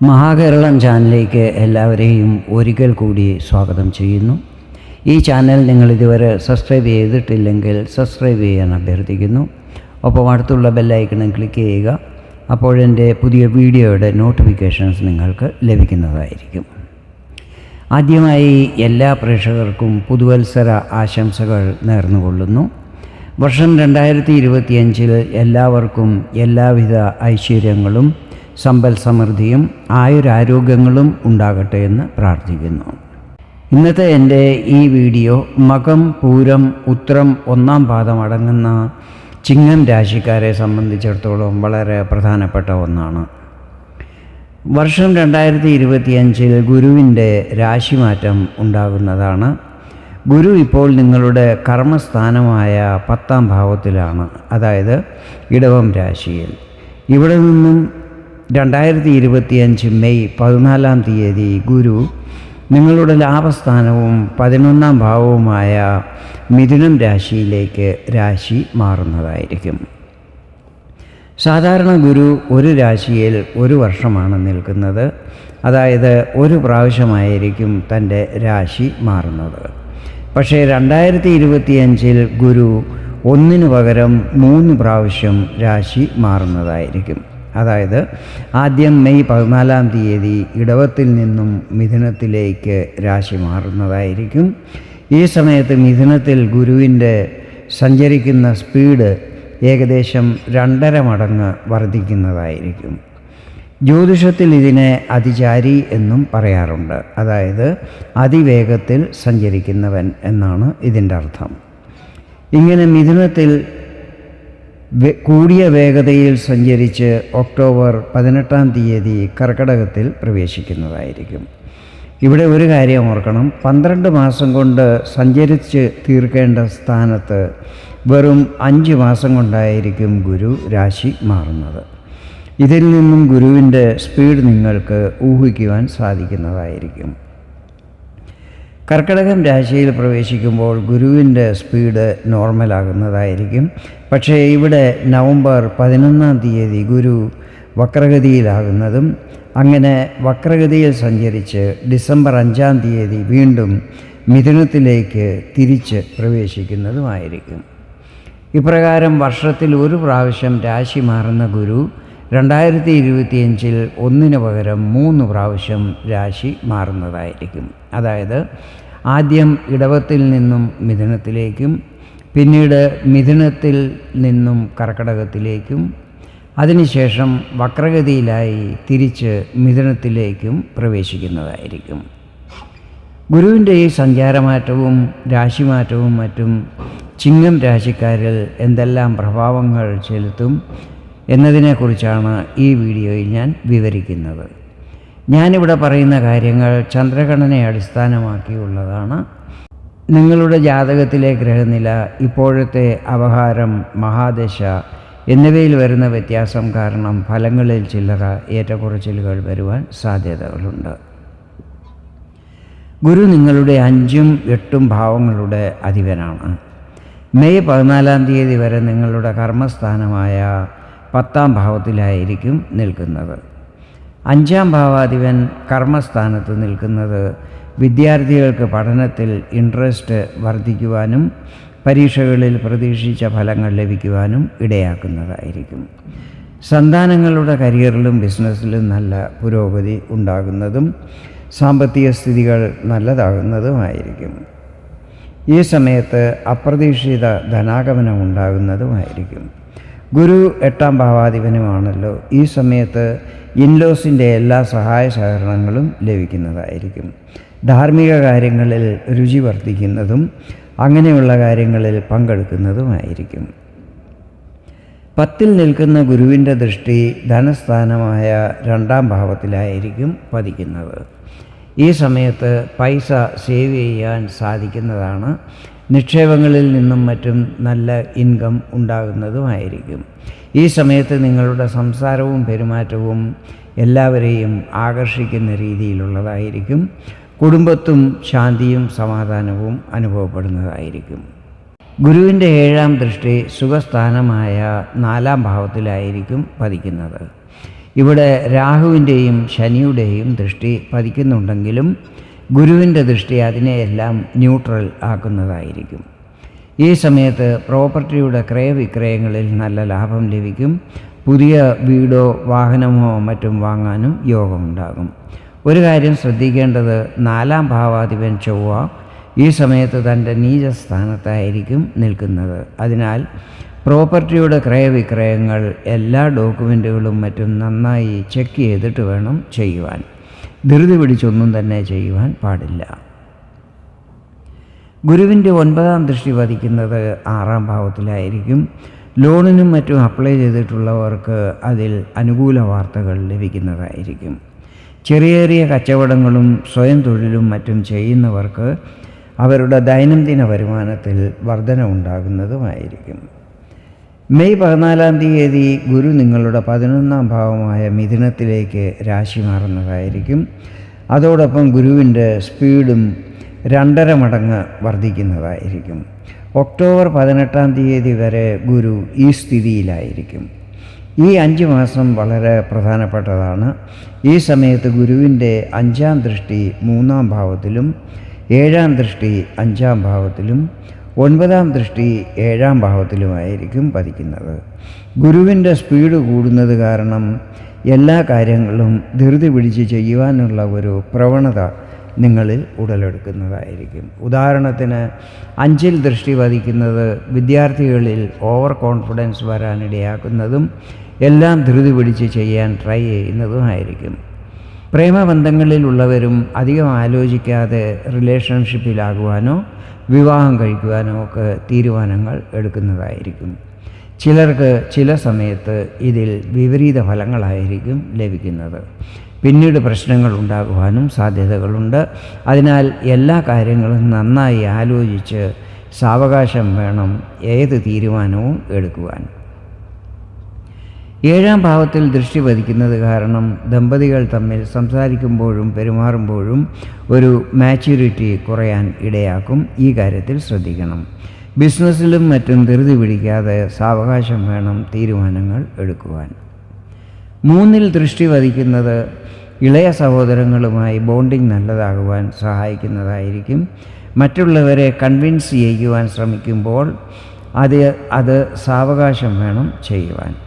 മഹാകേരളം ചാനലിലേക്ക് എല്ലാവരെയും ഒരിക്കൽ കൂടി സ്വാഗതം ചെയ്യുന്നു. ഈ ചാനൽ നിങ്ങൾ ഇതുവരെ സബ്സ്ക്രൈബ് ചെയ്തിട്ടില്ലെങ്കിൽ സബ്സ്ക്രൈബ് ചെയ്യാൻ അഭ്യർത്ഥിക്കുന്നു. ഒപ്പം അടുത്തുള്ള ബെല്ലൈക്കണം ക്ലിക്ക് ചെയ്യുക. അപ്പോഴെന്റെ പുതിയ വീഡിയോയുടെ നോട്ടിഫിക്കേഷൻസ് നിങ്ങൾക്ക് ലഭിക്കുന്നതായിരിക്കും. ആദ്യമായി എല്ലാ പ്രേക്ഷകർക്കും പുതുവത്സര ആശംസകൾ നേർന്നുകൊള്ളുന്നു. വർഷം രണ്ടായിരത്തി ഇരുപത്തിയഞ്ചിൽ എല്ലാവർക്കും എല്ലാവിധ ഐശ്വര്യങ്ങളും സമ്പൽ സമൃദ്ധിയും ആയുരാരോഗ്യങ്ങളും ഉണ്ടാകട്ടെ എന്ന് പ്രാർത്ഥിക്കുന്നു. ഇന്നത്തെ എന്റെ ഈ വീഡിയോ മകം പൂരം ഉത്രം ഒന്നാം പാദം അടങ്ങുന്ന ചിങ്ങം രാശിക്കാരെ സംബന്ധിച്ചിടത്തോളം വളരെ പ്രധാനപ്പെട്ട ഒന്നാണ്. വർഷം രണ്ടായിരത്തി ഇരുപത്തിയഞ്ചിൽ ഗുരുവിന്റെ രാശിമാറ്റം ഉണ്ടാകുന്നതാണ്. ഗുരു ഇപ്പോൾ നിങ്ങളുടെ കർമ്മസ്ഥാനമായ പത്താം ഭാവത്തിലാണ് അതായത് ഇടവം രാശിയിൽ. ഇവിടെ നിന്നും രണ്ടായിരത്തി ഇരുപത്തിയഞ്ച് മെയ് പതിനാലാം തീയതി ഗുരു നിങ്ങളുടെ ലാഭസ്ഥാനവും പതിനൊന്നാം ഭാവവുമായ മിഥുനം രാശിയിലേക്ക് രാശി മാറുന്നതായിരിക്കും. സാധാരണ ഗുരു ഒരു രാശിയിൽ ഒരു വർഷമാണ് നിൽക്കുന്നത്. അതായത് ഒരു പ്രാവശ്യമായിരിക്കും തന്റെ രാശി മാറുന്നത്. പക്ഷേ രണ്ടായിരത്തി ഇരുപത്തിയഞ്ചിൽ ഗുരു ഒന്നിനു പകരം മൂന്ന് പ്രാവശ്യം രാശി മാറുന്നതായിരിക്കും. അതായത് ആദ്യം മെയ് പതിനാലാം തീയതി ഇടവത്തിൽ നിന്നും മിഥുനത്തിലേക്ക് രാശി മാറുന്നതായിരിക്കും. ഈ സമയത്ത് മിഥുനത്തിൽ ഗുരുവിന്റെ സഞ്ചരിക്കുന്ന സ്പീഡ് ഏകദേശം രണ്ടര മടങ്ങ് വർദ്ധിക്കുന്നതായിരിക്കും. ജ്യോതിഷത്തിൽ ഇതിനെ അതിചാരി എന്നും പറയാറുണ്ട്. അതായത് അതിവേഗത്തിൽ സഞ്ചരിക്കുന്നവൻ എന്നാണ് ഇതിന്റെ അർത്ഥം. ഇങ്ങനെ മിഥുനത്തിൽ കൂടിയ വേഗതയിൽ സഞ്ചരിച്ച് ഒക്ടോബർ പതിനെട്ടാം തീയതി കർക്കടകത്തിൽ പ്രവേശിക്കുന്നതായിരിക്കും. ഇവിടെ ഒരു കാര്യം ഓർക്കണം. പന്ത്രണ്ട് മാസം കൊണ്ട് സഞ്ചരിച്ച് തീർക്കേണ്ട സ്ഥാനത്ത് വെറും അഞ്ച് മാസം കൊണ്ടായിരിക്കും ഗുരു രാശി മാറുന്നത്. ഇതിൽ നിന്നും ഗുരുവിന്റെ സ്പീഡ് നിങ്ങൾക്ക് ഊഹിക്കുവാൻ സാധിക്കുന്നതായിരിക്കും. കർക്കിടകം രാശിയിൽ പ്രവേശിക്കുമ്പോൾ ഗുരുവിന്റെ സ്പീഡ് നോർമലാകുന്നതായിരിക്കും. പക്ഷേ ഇവിടെ നവംബർ പതിനൊന്നാം തീയതി ഗുരു വക്രഗതിയിലാകുന്നതും അങ്ങനെ വക്രഗതിയിൽ സഞ്ചരിച്ച് ഡിസംബർ അഞ്ചാം തീയതി വീണ്ടും മിഥുനത്തിലേക്ക് തിരിച്ച് പ്രവേശിക്കുന്നതുമായിരിക്കും. ഇപ്രകാരം വർഷത്തിൽ ഒരു പ്രാവശ്യം രാശി മാറുന്ന ഗുരു രണ്ടായിരത്തി ഇരുപത്തിയഞ്ചിൽ ഒന്നിന് പകരം മൂന്ന് പ്രാവശ്യം രാശി മാറുന്നതായിരിക്കും. അതായത് ആദ്യം ഇടവത്തിൽ നിന്നും മിഥുനത്തിലേക്കും പിന്നീട് മിഥുനത്തിൽ നിന്നും കർക്കടകത്തിലേക്കും അതിനുശേഷം വക്രഗതിയിലായി തിരിച്ച് മിഥുനത്തിലേക്കും പ്രവേശിക്കുന്നതായിരിക്കും. ഗുരുവിന്റെ ഈ സഞ്ചാരമാറ്റവും രാശിമാറ്റവും മറ്റും ചിങ്ങം രാശിക്കാരിൽ എന്തെല്ലാം പ്രഭാവങ്ങൾ ചെലുത്തും എന്നതിനെക്കുറിച്ചാണ് ഈ വീഡിയോയിൽ ഞാൻ വിവരിക്കുന്നത്. ഞാനിവിടെ പറയുന്ന കാര്യങ്ങൾ ചന്ദ്രഗണനയെ അടിസ്ഥാനമാക്കിയുള്ളതാണ്. നിങ്ങളുടെ ജാതകത്തിലെ ഗ്രഹനില ഇപ്പോഴത്തെ അപഹാരം മഹാദശ എന്നിവയിൽ വരുന്ന വ്യത്യാസം കാരണം ഫലങ്ങളിൽ ചില്ലറ ഏറ്റക്കുറച്ചിലുകൾ വരുവാൻ സാധ്യതകളുണ്ട്. ഗുരു നിങ്ങളുടെ അഞ്ചും എട്ടും ഭാവങ്ങളുടെ അധിപനാണ്. മെയ് പതിനാലാം തീയതി വരെ നിങ്ങളുടെ കർമ്മസ്ഥാനമായ പത്താം ഭാവത്തിലായിരിക്കും നിൽക്കുന്നത്. അഞ്ചാം ഭാവാധിപൻ കർമ്മസ്ഥാനത്ത് നിൽക്കുന്നത് വിദ്യാർത്ഥികൾക്ക് പഠനത്തിൽ ഇൻട്രസ്റ്റ് വർദ്ധിക്കുവാനും പരീക്ഷകളിൽ പ്രതീക്ഷിച്ച ഫലങ്ങൾ ലഭിക്കുവാനും ഇടയാക്കുന്നതായിരിക്കും. സന്താനങ്ങളുടെ കരിയറിലും ബിസിനസ്സിലും നല്ല പുരോഗതി ഉണ്ടാകുന്നതും സാമ്പത്തിക സ്ഥിതികൾ നല്ലതാകുന്നതുമായിരിക്കും. ഈ സമയത്ത് അപ്രതീക്ഷിത ധനാഗമനം ഉണ്ടാകുന്നതുമായിരിക്കും. ഗുരു എട്ടാം ഭാവാധിപനുമാണല്ലോ ഈ സമയത്ത് ഇൻലോസിന്റെ എല്ലാ സഹായ സഹകരണങ്ങളും ലഭിക്കുന്നതായിരിക്കും. ധാർമ്മിക കാര്യങ്ങളിൽ രുചി വർദ്ധിക്കുന്നതും അങ്ങനെയുള്ള കാര്യങ്ങളിൽ പങ്കെടുക്കുന്നതുമായിരിക്കും. പത്തിൽ നിൽക്കുന്ന ഗുരുവിന്റെ ദൃഷ്ടി ധനസ്ഥാനമായ രണ്ടാം ഭാവത്തിലായിരിക്കും പതിക്കുന്നത്. ഈ സമയത്ത് പൈസ സേവ് ചെയ്യാൻ സാധിക്കുന്നതാണ് നിക്ഷേപങ്ങളിൽ നിന്നും മറ്റും നല്ല ഇൻകം ഉണ്ടാകുന്നതുമായിരിക്കും. ഈ സമയത്ത് നിങ്ങളുടെ സംസാരവും പെരുമാറ്റവും എല്ലാവരെയും ആകർഷിക്കുന്ന രീതിയിലുള്ളതായിരിക്കും. കുടുംബത്തും ശാന്തിയും സമാധാനവും അനുഭവപ്പെടുന്നതായിരിക്കും. ഗുരുവിന്റെ ഏഴാം ദൃഷ്ടി സുഖസ്ഥാനമായ നാലാം ഭാവത്തിലായിരിക്കും പതിക്കുന്നത്. ഇവിടെ രാഹുവിന്റെയും ശനിയുടെയും ദൃഷ്ടി പതിക്കുന്നുണ്ടെങ്കിലും ഗുരുവിന്റെ ദൃഷ്ടി അതിനെയെല്ലാം ന്യൂട്രൽ ആക്കുന്നതായിരിക്കും. ഈ സമയത്ത് പ്രോപ്പർട്ടിയുടെ ക്രയവിക്രയങ്ങളിൽ നല്ല ലാഭം ലഭിക്കും. പുതിയ വീടോ വാഹനമോ മറ്റും വാങ്ങാനും യോഗമുണ്ടാകും. ഒരു കാര്യം ശ്രദ്ധിക്കേണ്ടത് നാലാം ഭാവാധിപൻ ചൊവ്വ ഈ സമയത്ത് തന്റെ നീചസ്ഥാനത്തായിരിക്കും നിൽക്കുന്നത്. അതിനാൽ പ്രോപ്പർട്ടിയുടെ ക്രയവിക്രയങ്ങൾ എല്ലാ ഡോക്യുമെന്റുകളും മറ്റും നന്നായി ചെക്ക് ചെയ്തിട്ട് വേണം ചെയ്യുവാൻ. ധൃതി പിടിച്ചൊന്നും തന്നെ ചെയ്യുവാൻ പാടില്ല. ഗുരുവിന്റെ ഒൻപതാം ദൃഷ്ടി പതിക്കുന്നത് ആറാം ഭാവത്തിലായിരിക്കും. ലോണിനും മറ്റും അപ്ലൈ ചെയ്തിട്ടുള്ളവർക്ക് അതിൽ അനുകൂല വാർത്തകൾ ലഭിക്കുന്നതായിരിക്കും. ചെറിയ ചെറിയ കച്ചവടങ്ങളും സ്വയം തൊഴിലും മറ്റും ചെയ്യുന്നവർക്ക് അവരുടെ ദൈനംദിന വരുമാനത്തിൽ വർധന ഉണ്ടാകുന്നതുമായിരിക്കും മെയ് പതിനാലാം തീയതി ഗുരു നിങ്ങളുടെ പതിനൊന്നാം ഭാവമായ മിഥുനത്തിലേക്ക് രാശി മാറുന്നതായിരിക്കും. അതോടൊപ്പം ഗുരുവിന്റെ സ്പീഡും രണ്ടര മടങ്ങ് വർദ്ധിക്കുന്നതായിരിക്കും. ഒക്ടോബർ പതിനെട്ടാം തീയതി വരെ ഗുരു ഈ സ്ഥിതിയിലായിരിക്കും. ഈ അഞ്ച് മാസം വളരെ പ്രധാനപ്പെട്ടതാണ്. ഈ സമയത്ത് ഗുരുവിന്റെ അഞ്ചാം ദൃഷ്ടി മൂന്നാം ഭാവത്തിലും ഏഴാം ദൃഷ്ടി അഞ്ചാം ഭാവത്തിലും ഒൻപതാം ദൃഷ്ടി ഏഴാം ഭാവത്തിലുമായിരിക്കും പതിക്കുന്നത്. ഗുരുവിന്റെ സ്പീഡ് കൂടുന്നത് കാരണം എല്ലാ കാര്യങ്ങളും ധൃതി പിടിച്ച് ചെയ്യുവാനുള്ള ഒരു പ്രവണത നിങ്ങളിൽ ഉടലെടുക്കുന്നതായിരിക്കും. ഉദാഹരണത്തിന് അഞ്ചിൽ ദൃഷ്ടി പതിക്കുന്നത് വിദ്യാർത്ഥികളിൽ ഓവർ കോൺഫിഡൻസ് വരാനിടയാക്കുന്നതും എല്ലാം ധൃതി പിടിച്ച് ചെയ്യാൻ ട്രൈ ചെയ്യുന്നതുമായിരിക്കും. പ്രേമബന്ധങ്ങളിലുള്ളവരും അധികം ആലോചിക്കാതെ റിലേഷൻഷിപ്പിലാകുവാനോ വിവാഹം കഴിക്കുവാനോ ഒക്കെ തീരുമാനങ്ങൾ എടുക്കുന്നതായിരിക്കും. ചിലർക്ക് ചില സമയത്ത് ഇതിൽ വിപരീത ഫലങ്ങളായിരിക്കും ലഭിക്കുന്നത്. പിന്നീട് പ്രശ്നങ്ങൾ ഉണ്ടാകുവാനും സാധ്യതകളുണ്ട്. അതിനാൽ എല്ലാ കാര്യങ്ങളും നന്നായി ആലോചിച്ച് സാവകാശം വേണം ഏത് തീരുമാനവും എടുക്കുവാൻ. ഏഴാം ഭാവത്തിൽ ദൃഷ്ടി പതിക്കുന്നത് കാരണം ദമ്പതികൾ തമ്മിൽ സംസാരിക്കുമ്പോഴും പെരുമാറുമ്പോഴും ഒരു മാച്യൂരിറ്റി കുറയാൻ ഇടയാക്കും. ഈ കാര്യത്തിൽ ശ്രദ്ധിക്കണം. ബിസിനസ്സിലും മറ്റും ധൃതി പിടിക്കാതെ സാവകാശം വേണം തീരുമാനങ്ങൾ എടുക്കുവാൻ. മൂന്നിൽ ദൃഷ്ടി വധിക്കുന്നത് ഇളയ സഹോദരങ്ങളുമായി ബോണ്ടിങ് നല്ലതാകുവാൻ സഹായിക്കുന്നതായിരിക്കും. മറ്റുള്ളവരെ കൺവിൻസ് ചെയ്യുവാൻ ശ്രമിക്കുമ്പോൾ അത് അത് സാവകാശം വേണം ചെയ്യുവാൻ.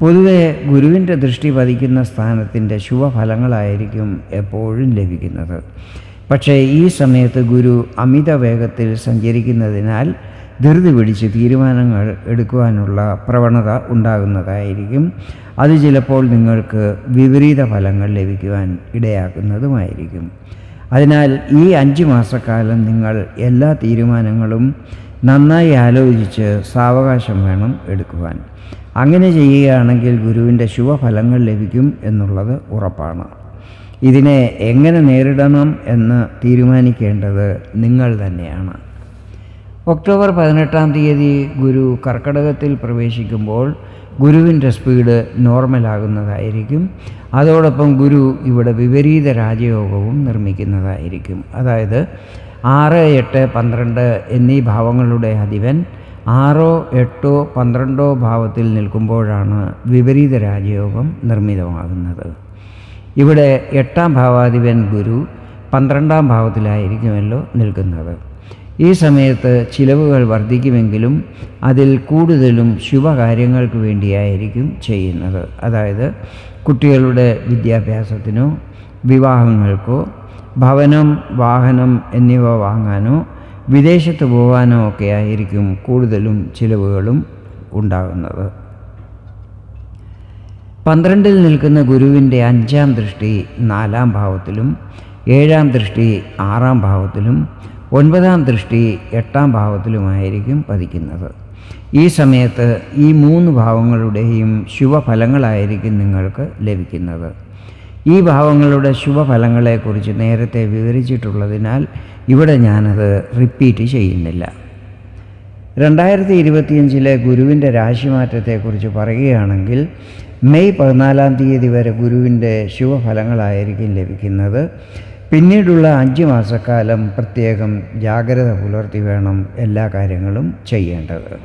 പൊതുവെ ഗുരുവിന്റെ ദൃഷ്ടി പതിക്കുന്ന സ്ഥാനത്തിന്റെ ശുഭഫലങ്ങളായിരിക്കും എപ്പോഴും ലഭിക്കുന്നത്. പക്ഷേ ഈ സമയത്ത് ഗുരു അമിത വേഗത്തിൽ സഞ്ചരിക്കുന്നതിനാൽ ധൃതി പിടിച്ച് തീരുമാനങ്ങൾ എടുക്കുവാനുള്ള പ്രവണത ഉണ്ടാകുന്നതായിരിക്കും. അത് ചിലപ്പോൾ നിങ്ങൾക്ക് വിപരീത ഫലങ്ങൾ ലഭിക്കുവാൻ ഇടയാക്കുന്നതുമായിരിക്കും. അതിനാൽ ഈ അഞ്ച് മാസക്കാലം നിങ്ങൾ എല്ലാ തീരുമാനങ്ങളും നന്നായി ആലോചിച്ച് സാവകാശം വേണം എടുക്കുവാൻ. അങ്ങനെ ചെയ്യുകയാണെങ്കിൽ ഗുരുവിന്റെ ശുഭഫലങ്ങൾ ലഭിക്കും എന്നുള്ളത് ഉറപ്പാണ്. ഇതിനെ എങ്ങനെ നേരിടണം എന്ന് തീരുമാനിക്കേണ്ടത് നിങ്ങൾ തന്നെയാണ്. ഒക്ടോബർ പതിനെട്ടാം തീയതി ഗുരു കർക്കടകത്തിൽ പ്രവേശിക്കുമ്പോൾ ഗുരുവിന്റെ സ്പീഡ് നോർമലാകുന്നതായിരിക്കും. അതോടൊപ്പം ഗുരു ഇവിടെ വിപരീത രാജയോഗവും നിർമ്മിക്കുന്നതായിരിക്കും. അതായത് ആറ് എട്ട് പന്ത്രണ്ട് എന്നീ ഭാവങ്ങളുടെ അധിപൻ ആറോ എട്ടോ പന്ത്രണ്ടോ ഭാവത്തിൽ നിൽക്കുമ്പോഴാണ് വിപരീത രാജയോഗം നിർമ്മിതമാകുന്നത്. ഇവിടെ എട്ടാം ഭാവാധിപൻ ഗുരു പന്ത്രണ്ടാം ഭാവത്തിലായിരിക്കുമല്ലോ നിൽക്കുന്നത്. ഈ സമയത്ത് ചിലവുകൾ വർദ്ധിക്കുമെങ്കിലും അതിൽ കൂടുതലും ശുഭകാര്യങ്ങൾക്ക് വേണ്ടിയായിരിക്കും ചെയ്യുന്നത്. അതായത് കുട്ടികളുടെ വിദ്യാഭ്യാസത്തിനോ വിവാഹങ്ങൾക്കോ ഭവനം വാഹനം എന്നിവ വാങ്ങാനോ വിദേശത്ത് പോകാനോ ഒക്കെ ആയിരിക്കും കൂടുതലും ചിലവുകളും ഉണ്ടാകുന്നത്. പന്ത്രണ്ടിൽ നിൽക്കുന്ന ഗുരുവിന്റെ അഞ്ചാം ദൃഷ്ടി നാലാം ഭാവത്തിലും ഏഴാം ദൃഷ്ടി ആറാം ഭാവത്തിലും ഒൻപതാം ദൃഷ്ടി എട്ടാം ഭാവത്തിലുമായിരിക്കും പതിക്കുന്നത്. ഈ സമയത്ത് ഈ മൂന്ന് ഭാവങ്ങളുടെയും ശുഭഫലങ്ങളായിരിക്കും നിങ്ങൾക്ക് ലഭിക്കുന്നത്. ഈ ഭാവങ്ങളുടെ ശുഭഫലങ്ങളെക്കുറിച്ച് നേരത്തെ വിവരിച്ചിട്ടുള്ളതിനാൽ ഇവിടെ ഞാനത് റിപ്പീറ്റ് ചെയ്യുന്നില്ല. രണ്ടായിരത്തി ഇരുപത്തിയഞ്ചിലെ ഗുരുവിന്റെ രാശിമാറ്റത്തെക്കുറിച്ച് പറയുകയാണെങ്കിൽ മെയ് പതിനാലാം തീയതി വരെ ഗുരുവിന്റെ ശുഭഫലങ്ങളായിരിക്കും ലഭിക്കുന്നത്. പിന്നീടുള്ള അഞ്ച് മാസക്കാലം പ്രത്യേകം ജാഗ്രത പുലർത്തി വേണം എല്ലാ കാര്യങ്ങളും ചെയ്യേണ്ടത്.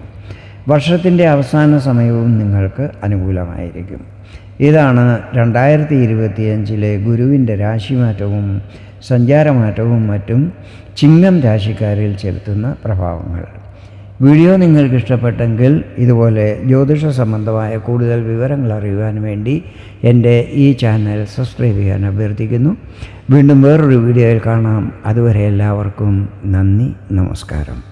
വർഷത്തിന്റെ അവസാന സമയവും നിങ്ങൾക്ക് അനുകൂലമായിരിക്കും. ഇതാണ് രണ്ടായിരത്തി ഇരുപത്തിയഞ്ചിലെ ഗുരുവിന്റെ രാശിമാറ്റവും സഞ്ചാരമാറ്റവും മറ്റും ചിങ്ങം രാശിക്കാരിൽ ചെലുത്തുന്ന പ്രഭാവങ്ങൾ. വീഡിയോ നിങ്ങൾക്ക് ഇഷ്ടപ്പെട്ടെങ്കിൽ ഇതുപോലെ ജ്യോതിഷ സംബന്ധമായ കൂടുതൽ വിവരങ്ങൾ അറിയുവാൻ വേണ്ടി എന്റെ ഈ ചാനൽ സബ്സ്ക്രൈബ് ചെയ്യാൻ അഭ്യർത്ഥിക്കുന്നു. വീണ്ടും വേറൊരു വീഡിയോയിൽ കാണാം. അതുവരെ എല്ലാവർക്കും നന്ദി നമസ്കാരം.